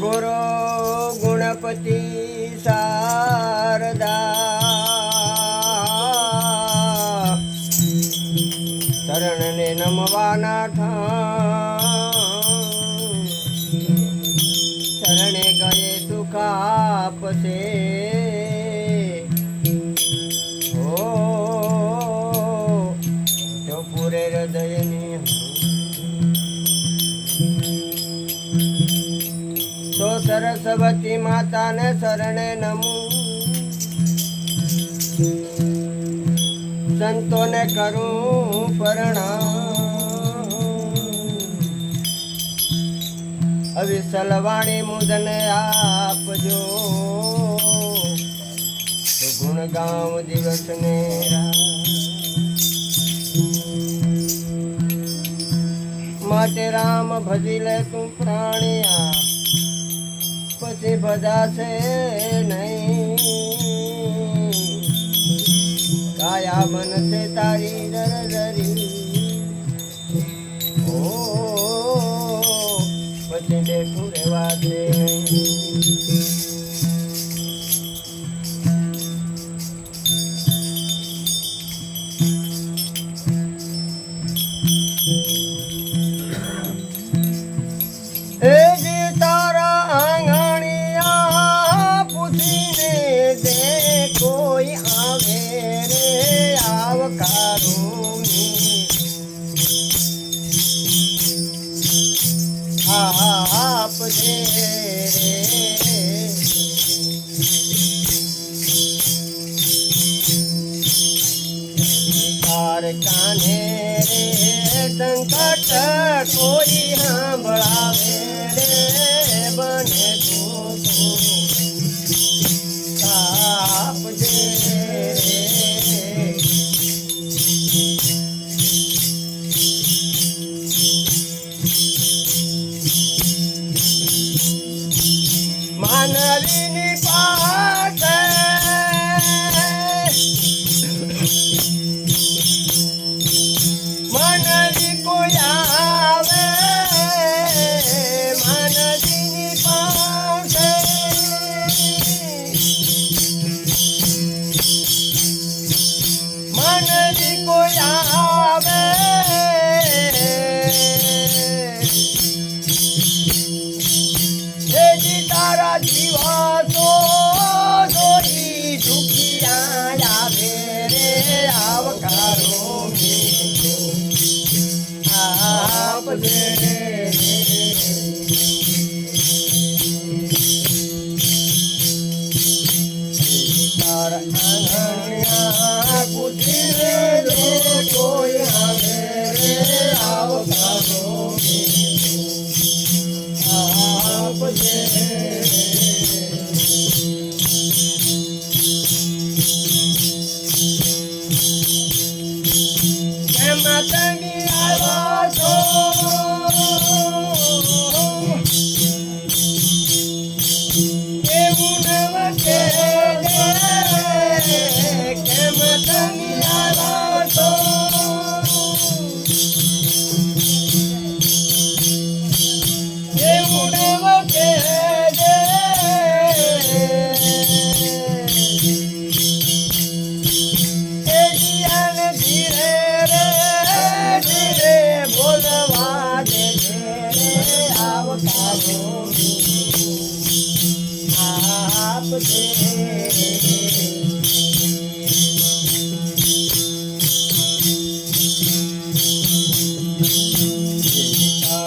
ગુરુ ગુણપતિ શારદા. શરણને નમવાના ઠામ આપશે ઓ જો પૂરે હૃદયની તો સરસ્વતી માતાને શરણે નમું. સંતોને કરું પરણા હવે સલવાણી મુદને આપજો તો ગુણ ગામ દિવસ ને માટે રામ ભજી લે તું પ્રાણિયા. પછી બધાશે નહીં. કાયા બનશે તારી દરદરી ઓ, પછી બેઠું રહેવા દે. નહીં Anali. matani abajo.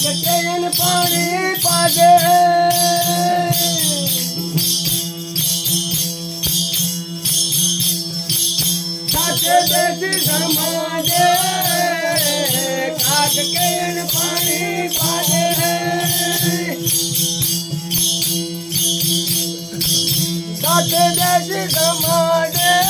Kag can પાણી પાજે સાથે બેસી સમાજે કાગ કેન પાણી પાજે સાથે બેસી સમાજે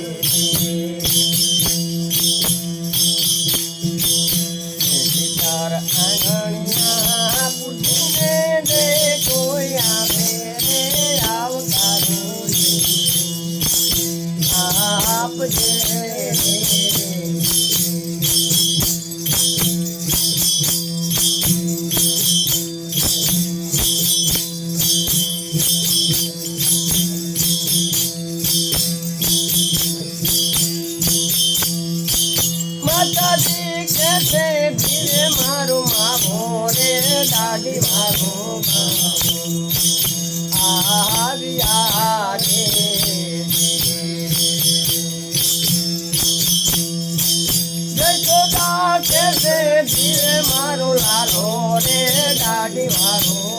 છે ધીરે મારું માવો રે દાદી વાગો આવ્યા છે ધીરે મારું લાલો રે, દાઢી વાગો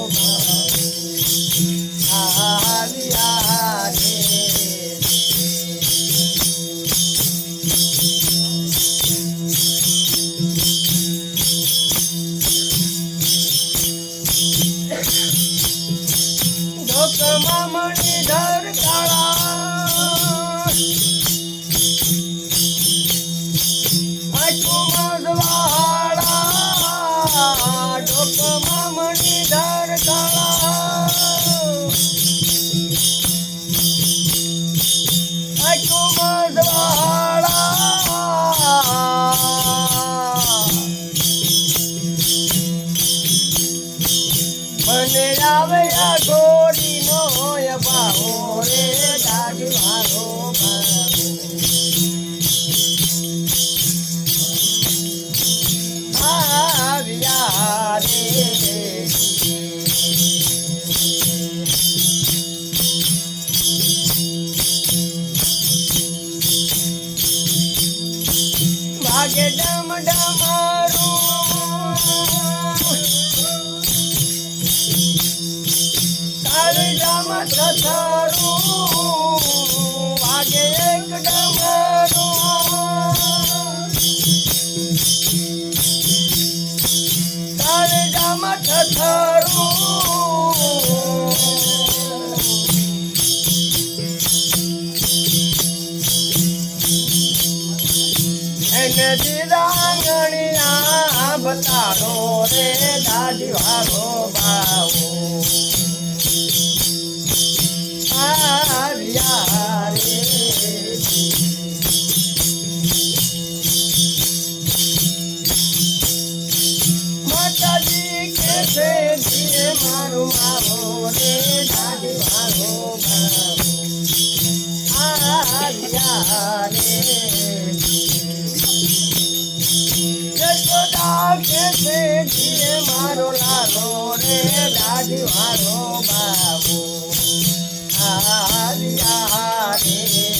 મને આવે આ ગોરીનો ભાવો રે દાઢી મારો આવ્યા ભાગે ડમ ડમારું તારી રામ થથારું વાગે એક ડમરું તારી રામ થથારું એને દીરાંગણિયા બતાડો રે દાદી વાળો બાવો છે મારું માવો રે વાળો બાવો આવ્યા રે છે ધીરે મારો લાલો રે વાળો બાબુ આવ્યા રે.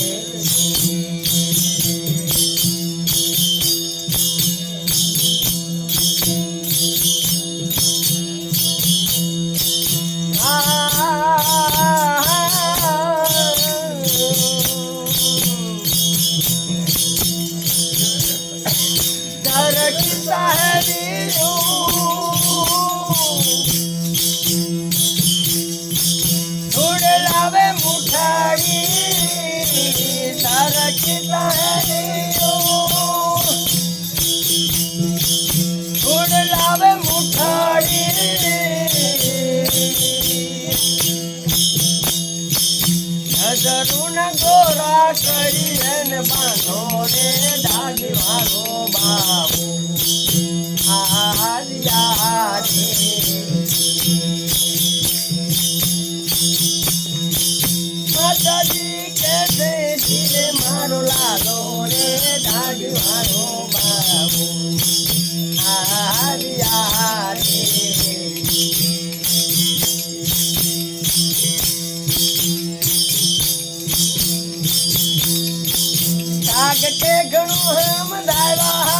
બાંધો રે ડાગી વાળો કે ઘણું હમ દાવા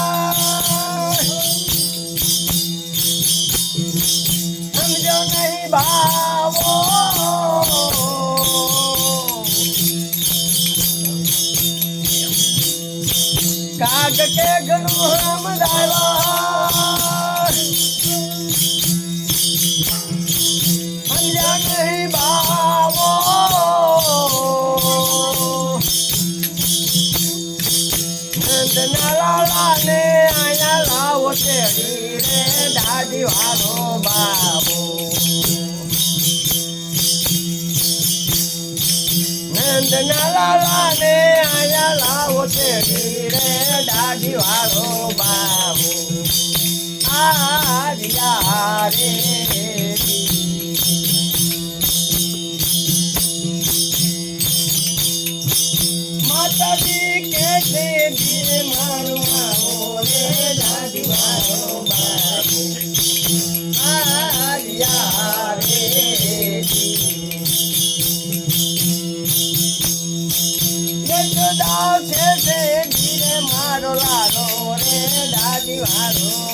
સમજો નહીં ભાવો કાગ કે ઘણું હમ દાવા વાળો બાબો નંદના લાલાને આયા લાવો તેડી રે દાદી વાળો બાબો આર્યા રે માતાજી કે છે મારું રે દાદી મારો. લાલો રે દાદી મારો